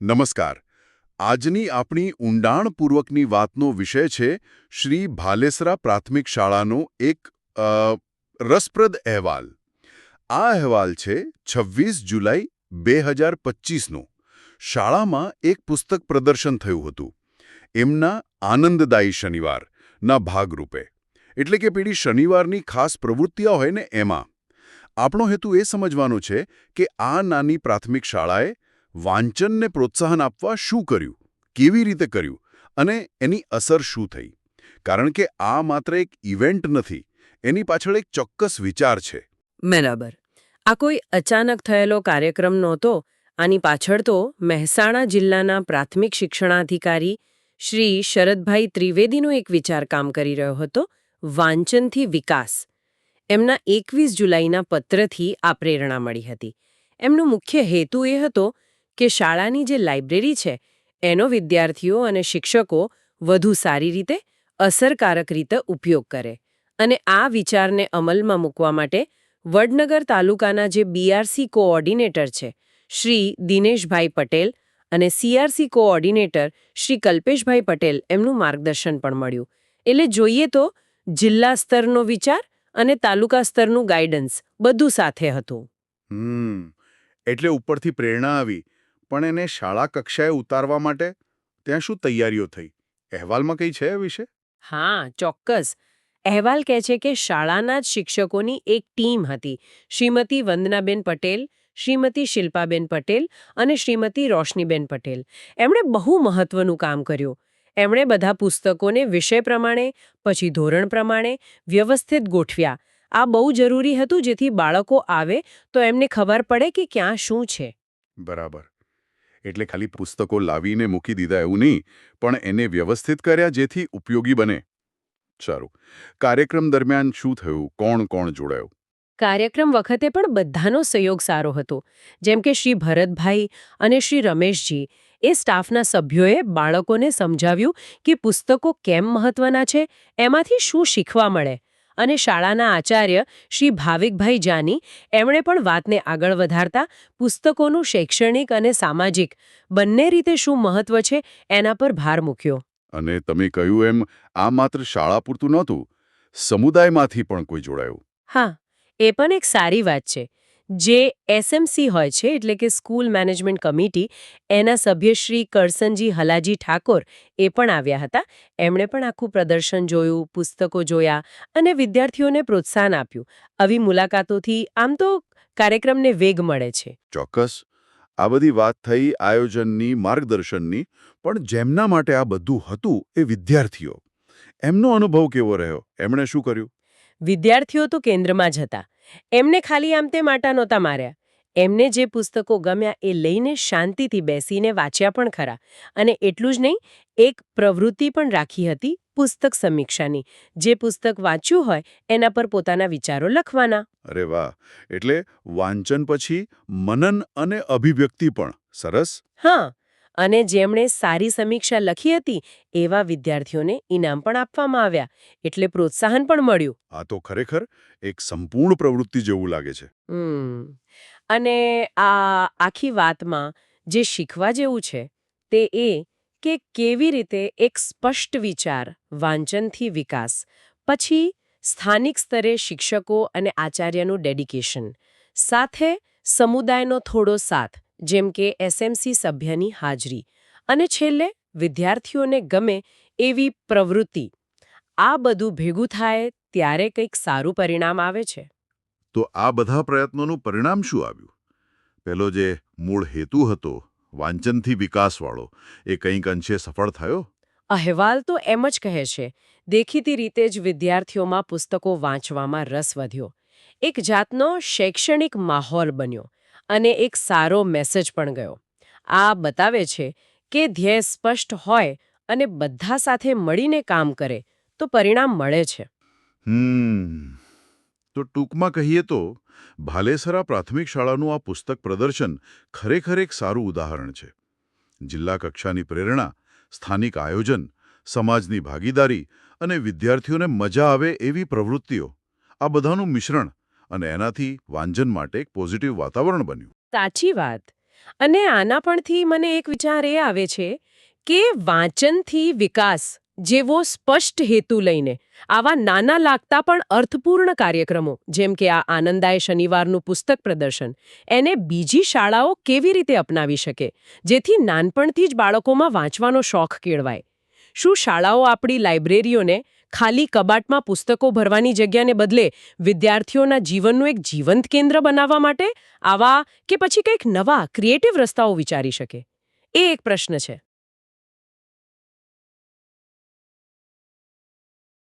નમસ્કાર. આજની આપણી ઊંડાણપૂર્વકની વાતનો વિષય છે શ્રી ભાલેસરા પ્રાથમિક શાળાનો એક રસપ્રદ અહેવાલ. આ અહેવાલ છે છવ્વીસ જુલાઈ બે હજાર પચીસનો. શાળામાં એક પુસ્તક પ્રદર્શન થયું હતું. એમના આનંદદાયી શનિવારના ભાગરૂપે. એટલે કે પેઢી શનિવારની ખાસ પ્રવૃત્તિઓ હોય ને એમાં. આપણો હેતુ એ સમજવાનો છે કે આ નાની પ્રાથમિક શાળાએ વાંચનને પ્રોત્સાહન આપવા શું કર્યું? કેવી રીતે કર્યું? અને એની અસર શું થઈ? કારણ કે આ માત્ર એક ઇવેન્ટ નથી, એની પાછળ એક ચોક્કસ વિચાર છે. બરાબર. આ કોઈ અચાનક થયેલો કાર્યક્રમ નહોતો, આની પાછળ તો મહેસાણા જિલ્લાના પ્રાથમિક શિક્ષણાધિકારી શ્રી શરદભાઈ ત્રિવેદીનો એક વિચાર કામ કરી રહ્યો હતો, વાંચનથી વિકાસ. એમના એકવીસ જુલાઈના પત્રથી આ પ્રેરણા મળી હતી. એમનો મુખ્ય હેતુ એ હતો કે શાળાની જે લાઇબ્રેરી છે, એનો વિદ્યાર્થીઓ અને શિક્ષકો વધુ સારી રીતે, અસરકારક રીતે ઉપયોગ કરે. અને આ વિચારને અમલમાં મૂકવા માટે વડનગર તાલુકાના જે બીઆરસી કોઓર્ડિનેટર છે, શ્રી દિનેશભાઈ પટેલ અને સીઆરસી કોઓર્ડિનેટર શ્રી કલ્પેશભાઈ પટેલ એમનું માર્ગદર્શન પણ મળ્યું. એટલે જોઈએ તો, જિલ્લા સ્તરનો વિચાર અને તાલુકા સ્તરનું ગાઈડન્સ બધું સાથે હતું. એટલે ઉપરથી પ્રેરણા આવી. પણ એને શાળા કક્ષાએ ઉતારવા માટે ત્યાં શું તૈયારીઓ થઈ? અહેવાલમાં કંઈ છે એ વિશે? હા ચોક્કસ. અહેવાલ કહે છે કે શાળાના જ શિક્ષકોની એક ટીમ હતી. શ્રીમતી વંદનાબેન પટેલ શ્રીમતી શિલ્પાબેન પટેલ અને શ્રીમતી રોશનીબેન પટેલ. એમણે બહુ મહત્વનું કામ કર્યું. એમણે બધા પુસ્તકોને વિષય પ્રમાણે પછી ધોરણ પ્રમાણે વ્યવસ્થિત ગોઠવ્યા. આ બહુ જરૂરી હતું જેથી બાળકો આવે તો એમને ખબર પડે કે ક્યાં શું છે. બરાબર. એટલે ખાલી પુસ્તકો લાવીને મૂકી દીધા એવું નહીં, પણ એને વ્યવસ્થિત કર્યા જેથી ઉપયોગી બને. સારું. કાર્યક્રમ દરમિયાન શું થયું? કોણ કોણ જોડાયું? કાર્યક્રમ વખતે પણ બધાનો સહયોગ સારો હતો. જેમ કે શ્રી ભરતભાઈ અને શ્રી રમેશજી. એ સ્ટાફના સભ્યોએ બાળકોને સમજાવ્યું કે પુસ્તકો કેમ મહત્વના છે? એમાંથી શું શીખવા મળે? અને શાળાના આચાર્ય શ્રી ભાવિકભાઈ જાની એમણે પણ વાતને આગળ વધારતા પુસ્તકોનું શૈક્ષણિક અને સામાજિક બંને રીતે શું મહત્વ છે એના પર ભાર મૂક્યો. અને તમે કહ્યું એમ આ માત્ર શાળા પૂરતું નહોતું સમુદાયમાંથી પણ કોઈ જોડાયું. હા એ પણ એક સારી વાત છે. જે એસએમસી હોય છે એટલે કે સ્કૂલ મેનેજમેન્ટ કમિટી એના સભ્ય શ્રી કરસનજી હલાજી ઠાકોર એ પણ આવ્યા હતા. એમણે પણ આખું પ્રદર્શન જોયું પુસ્તકો જોયા અને વિદ્યાર્થીઓને પ્રોત્સાહન આપ્યું. આવી મુલાકાતોથી આમ તો કાર્યક્રમને વેગ મળે છે. ચોક્કસ. આ બધી વાત થઈ આયોજનની માર્ગદર્શનની પણ જેમના માટે આ બધું હતું એ વિદ્યાર્થીઓ. એમનો અનુભવ કેવો રહ્યો? એમણે શું કર્યું? વિદ્યાર્થીઓ તો કેન્દ્રમાં જ હતા. એમને ખાલી આમ તે માટા નહોતા માર્યા. એમને જે પુસ્તકો ગમ્યા એ લઈને શાંતિથી બેસીને વાંચ્યા પણ ખરા. અને એટલું જ નહીં એક પ્રવૃત્તિ પણ રાખી હતી પુસ્તક સમીક્ષાની. જે પુસ્તક વાંચ્યું હોય એના પર પોતાના વિચારો લખવાના. અરે વાહ! એટલે વાંચન પછી મનન અને અભિવ્યક્તિ પણ. સરસ? હા. અને જેમણે સારી સમીક્ષા લખી હતી એવા વિદ્યાર્થીઓને ઇનામ પણ આપવામાં આવ્યા એટલે પ્રોત્સાહન પણ મળ્યું. આ તો ખરેખર એક સંપૂર્ણ પ્રવૃત્તિ જેવું લાગે છે. અને આ આખી વાતમાં જે શીખવા જેવું છે તે એ કે કેવી રીતે એક સ્પષ્ટ વિચાર વાંચનથી વિકાસ પછી સ્થાનિક સ્તરે શિક્ષકો અને આચાર્યનું ડેડિકેશન સાથે સમુદાયનો થોડો સાથ જેમ કે એસએમસી સભ્યની હાજરી. અને છેલ્લે વિદ્યાર્થીઓને ગમે એવી પ્રવૃત્તિ. આ બધું ભેગું થાય ત્યારે કંઈક સારું પરિણામ આવે છે. તો આ બધા પ્રયત્નોનું પરિણામ શું આવ્યું? પેલો જે મૂળ હેતુ હતો વાંચનથી વિકાસવાળો એ કંઈક અંશે સફળ થયો? અહેવાલ તો એમ જ કહે છે દેખીતી રીતે જ વિદ્યાર્થીઓમાં પુસ્તકો વાંચવામાં રસ વધ્યો. એક જાતનો શૈક્ષણિક માહોલ બન્યો. અને એક સારો મેસેજ પણ ગયો. આ બતાવે છે કે ધ્યેય સ્પષ્ટ હોય અને બધા સાથે મળીને કામ કરે, તો પરિણામ મળે છે. તો ટૂંકમાં કહીએ તો, ભાલેસરા પ્રાથમિક શાળાનું આ પુસ્તક પ્રદર્શન ખરેખર એક સારું ઉદાહરણ છે. જિલ્લા કક્ષાની પ્રેરણા, સ્થાનિક આયોજન, સમાજની ભાગીદારી અને વિદ્યાર્થીઓને મજા આવે એવી પ્રવૃત્તિઓ, આ બધાનું મિશ્રણ અને એનાથી વાંચન માટે એક પોઝિટિવ વાતાવરણ બન્યું. સાચી વાત. અને આના પણથી મને એક વિચાર એ આવે છે કે વાંચનથી વિકાસ જેવો સ્પષ્ટ હેતુ લઈને આવા નાના લાગતા પણ અર્થપૂર્ણ કાર્યક્રમો, જેમ કે આ આનંદાય શનિવારનું પુસ્તક પ્રદર્શન, એને બીજી શાળાઓ કેવી રીતે અપનાવી શકે, જેથી નાનપણથી જ બાળકોમાં વાંચવાનો શોખ કેળવાય? શું શાળાઓ આપણી લાઇબ્રેરીઓને ખાલી કબાટમાં પુસ્તકો ભરવાની જગ્યાને બદલે વિદ્યાર્થીઓના જીવનનું એક જીવંત કેન્દ્ર બનાવવા માટે આવા કે પછી કંઈક નવા, ક્રિએટિવ રસ્તાઓ વિચારી શકે? એ એક પ્રશ્ન છે.